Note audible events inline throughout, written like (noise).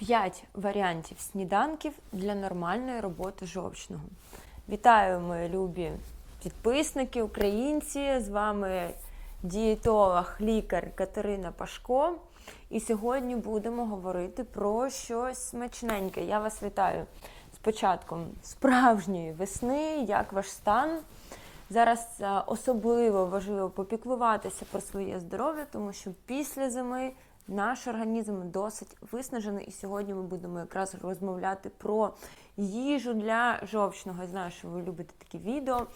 5 варіантів сніданків для нормальної роботи жовчного. Вітаю, мої любі підписники, українці! З вами дієтолог, лікар Катерина Пашко. І сьогодні будемо говорити про щось смачненьке. Я вас вітаю з початком справжньої весни. Як ваш стан? Зараз е, особливо важливо попіклуватися про своє здоров'я, тому що після зими наш організм досить виснажений. І сьогодні ми будемо якраз розмовляти про їжу для жовчного. Я знаю, що ви любите такі відео.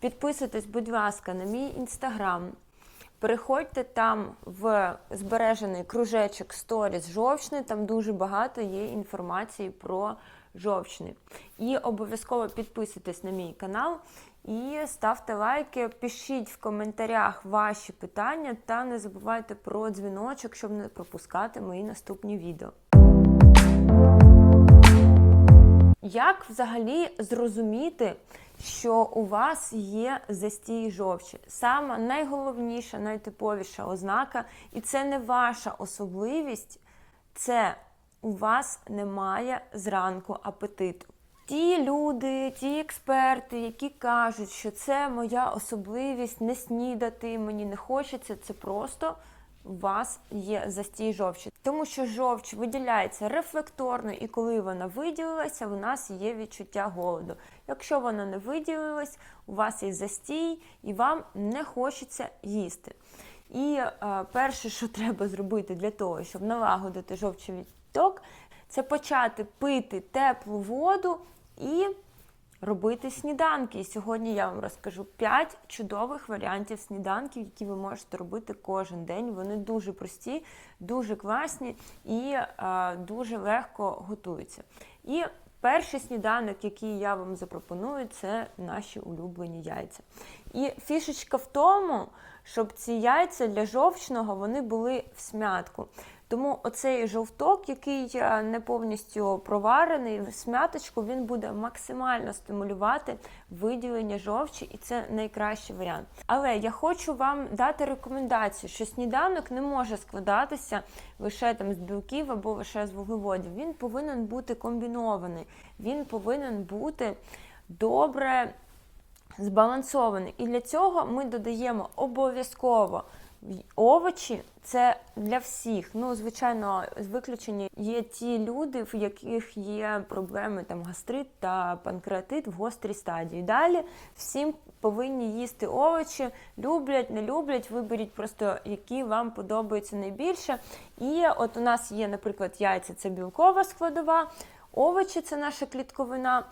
Підписуйтесь, будь ласка, на мій інстаграм. Переходьте там в збережений кружечок сторіс жовчний, там дуже багато є інформації про жовчний. І обов'язково підписуйтесь на мій канал і ставте лайки, пишіть в коментарях ваші питання та не забувайте про дзвіночок, щоб не пропускати мої наступні відео. Як взагалі зрозуміти, що у вас є застій жовчі? Саме найголовніша, найтиповіша ознака, і це не ваша особливість, це у вас немає зранку апетиту. Ті люди, ті експерти, які кажуть, що це моя особливість, не снідати, мені не хочеться, це просто у вас є застій жовчі. Тому що жовч виділяється рефлекторно, і коли вона виділилася, у нас є відчуття голоду. Якщо вона не виділилась, у вас є застій і вам не хочеться їсти. І е, перше, що (laughs) треба зробити для того, щоб налагодити жовчовий ток, це почати пити теплу воду і робити сніданки. І сьогодні я вам розкажу 5 чудових варіантів сніданків, які ви можете робити кожен день. Вони дуже прості, дуже класні і е, дуже легко готуються. І перший сніданок, який я вам запропоную, це наші улюблені яйця. І фішечка в тому, щоб ці яйця для жовчного вони були в смятку. Тому оцей жовток, який е, не повністю проварений, в смяточку, він буде максимально стимулювати виділення жовчі, і це найкращий варіант. Але я хочу вам дати рекомендацію, що сніданок не може складатися лише там з білків або лише з вуглеводів. Він повинен бути комбінований, він повинен бути добре збалансований. І для цього ми додаємо обов'язково овочі. Це для всіх. Ну, звичайно, з виключення є ті люди, в яких є проблеми там гастрит та панкреатит в гострій стадії. Далі всім повинні їсти овочі, люблять, не люблять. Виберіть просто, які вам подобаються найбільше. І от у нас є, наприклад, яйця це білкова складова, овочі це наша клітковина.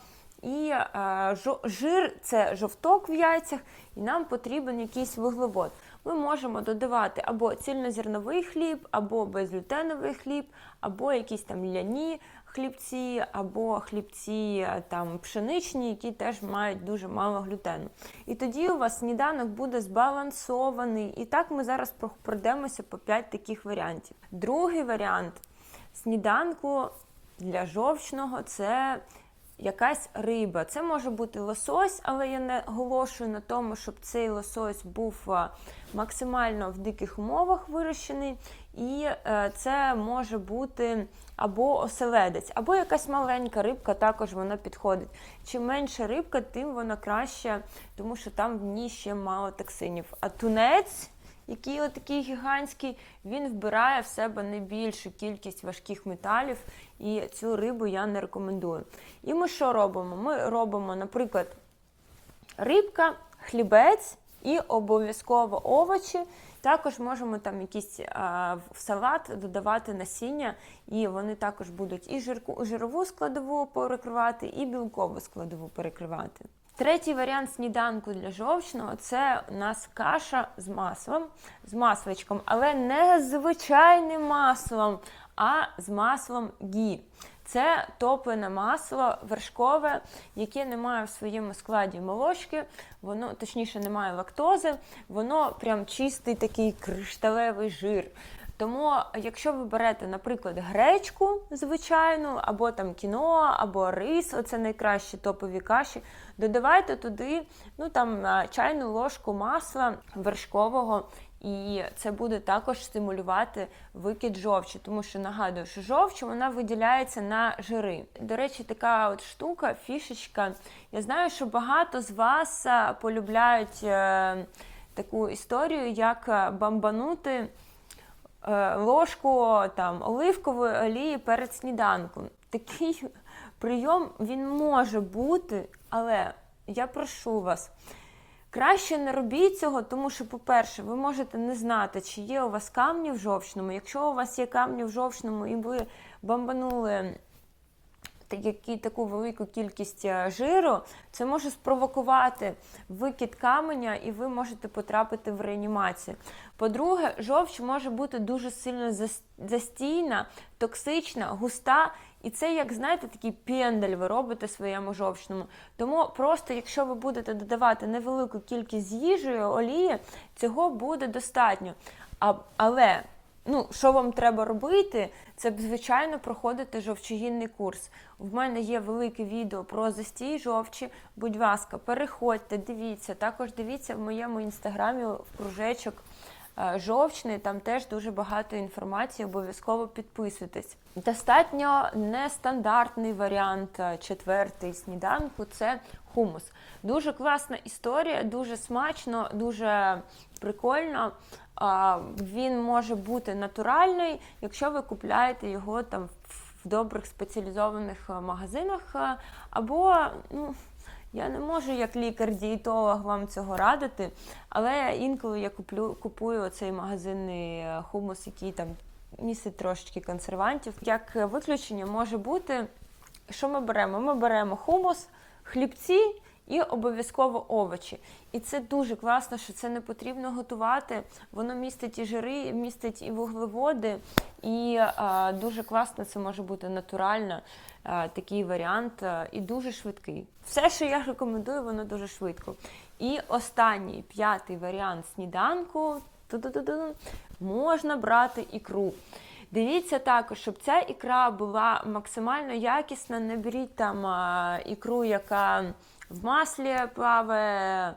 І е, жир це жовток в яйцях, і нам потрібен якийсь вуглевод. Ми можемо додавати або цільнозерновий хліб, або безглютеновий хліб, або якісь там ляні хлібці, або хлібці там пшеничні, які теж мають дуже мало глютену. І тоді у вас сніданок буде збалансований. І так ми зараз пройдемося по 5 таких варіантів. Другий варіант сніданку для жовчного це якась риба. Це може бути лосось, але я не оголошую на тому, щоб цей лосось був максимально в диких умовах вирощений. І е, це може бути або оселедець, або якась маленька рибка, також вона підходить. Чим менша рибка, тим вона краще, тому що там в ній ще мало токсинів. А тунець який отакий гігантський, він вбирає в себе найбільшу кількість важких металів, і цю рибу я не рекомендую. І ми що робимо? Ми робимо, наприклад, рибка, хлібець і обов'язково овочі. Також можемо там якийсь а, в салат додавати насіння, і вони також будуть і жирку, жирову складову перекривати, і білкову складову перекривати. Третій варіант сніданку для жовчного це у нас каша з маслом, з масличком, але не звичайним маслом, а з маслом гі. Це топлене масло вершкове, яке не має в своєму складі молочки, воно точніше не має лактози, воно прям чистий такий кришталевий жир. Тому, якщо ви берете, наприклад, гречку звичайну, або там кіно, або рис, оце найкращі топові каші, додавайте туди ну, там, чайну ложку масла вершкового І це буде також стимулювати викид жовчі, тому що нагадую, що жовч вона виділяється на жири. До речі, така от штука, фішечка. Я знаю, що багато з вас е, полюбляють е, таку історію, як е, бамбанути е, ложку там оливкової олії перед сніданком. Такий прийом він може бути, але я прошу вас. Краще не робіть цього, тому що, по-перше, ви можете не знати, чи є у вас камні в жовчному. Якщо у вас є камні в жовчному і ви бомбанули такі, таку велику кількість е, жиру, це може спровокувати викид каменя, і ви можете потрапити в реанімацію. По-друге, жовч може бути дуже сильно застійна, токсична, густа. І це, як знаєте, такий пендель ви робите своєму жовчному. Тому просто, якщо ви будете додавати невелику кількість їжею, олії, цього буде достатньо. А, але ну, що вам треба робити, це звичайно проходити жовчогінний курс. В мене є велике відео про застій жовчі. Будь ласка, переходьте, дивіться. Також дивіться в моєму інстаграмі в кружечок жовчний, там теж дуже багато інформації, обов'язково підписуйтесь. Достатньо нестандартний варіант е, четвертий сніданку це хумус. Дуже класна історія, дуже смачно, дуже прикольно. Він може бути натуральний, якщо ви купляєте його там в добрих спеціалізованих е, магазинах, е, або ну. Я не можу як лікар-дієтолог вам цього радити, але інколи я куплю, купую цей магазинний е, хумус, який там містить трошечки консервантів. Як виключення може бути, що ми беремо? Ми беремо хумус, хлібці і обов'язково овочі. І це дуже класно, що це не потрібно готувати. Воно містить і жири, містить і вуглеводи, і а, дуже класно це може бути натурально. А, Такий варіант і дуже швидкий. Все, що я рекомендую, воно дуже швидко. І останній п'ятий варіант сніданку можна брати ікру. Дивіться також, щоб ця ікра була максимально якісна. Не беріть там ікру, яка в маслі плаває,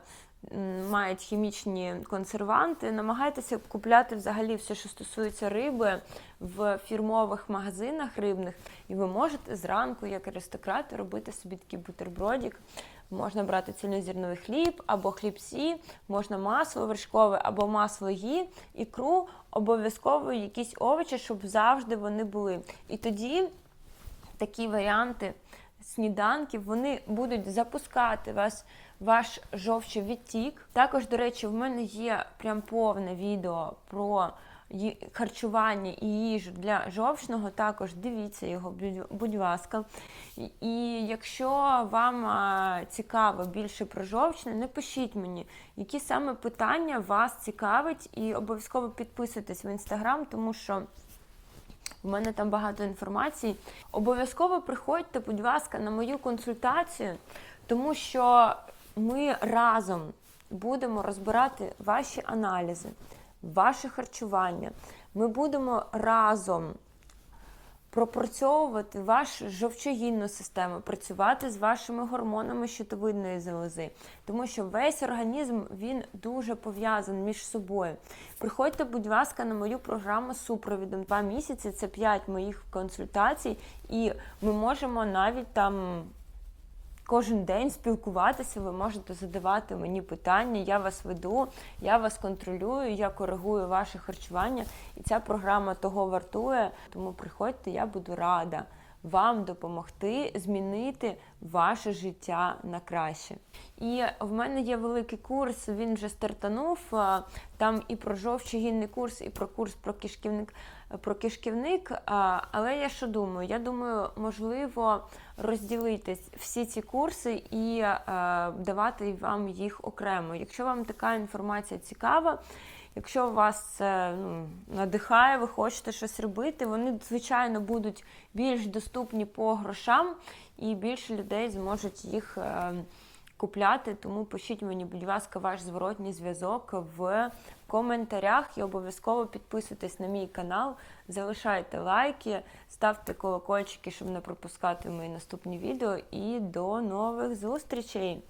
мають хімічні консерванти. Намагайтеся купляти взагалі все, що стосується риби в фірмових магазинах рибних, і ви можете зранку, як аристократи, робити собі такий бутербродик. Можна брати цільнозерновий хліб або хлібці, можна масло вершкове або масло гі, ікру, обов'язково якісь овочі, щоб завжди вони були. І тоді такі варіанти сніданків вони будуть запускати вас, ваш жовчовідтік. Також, до речі, в мене є прям повне відео про харчування і їжу для жовчного. Також дивіться його, будь- ласка. І якщо вам цікаво більше про жовчне, напишіть мені, які саме питання вас цікавить, і обов'язково підписуйтесь в інстаграм, тому що. У мене там багато інформації. Обов'язково приходьте, будь ласка, на мою консультацію, тому що ми разом будемо розбирати ваші аналізи, ваше харчування. Ми будемо разом пропрацьовувати вашу жовчогінну систему, працювати з вашими гормонами щитовидної залози, тому що весь організм він дуже пов'язаний між собою. Приходьте, будь ласка, на мою програму з супровідом два місяці. Це 5 моїх консультацій, і ми можемо навіть там. Кожен день спілкуватися, ви можете задавати мені питання, я вас веду, я вас контролюю, я коригую ваше харчування. І ця програма того вартує. Тому приходьте, я буду рада вам допомогти змінити ваше життя на краще. І в мене є великий курс, він вже стартанув. Там і про жовчогінний курс, і про курс про кишківник. Про кишківник, але я що думаю? Я думаю, можливо розділити всі ці курси і е, давати вам їх окремо. Якщо вам така інформація цікава, якщо вас це ну, надихає, ви хочете щось робити, вони, звичайно, будуть більш доступні по грошам, і більше людей зможуть їх. е, Купляти, тому пишіть мені, будь ласка, ваш зворотній зв'язок в коментарях і обов'язково підписуйтесь на мій канал, залишайте лайки, ставте колокольчики, щоб не пропускати мої наступні відео. І до нових зустрічей!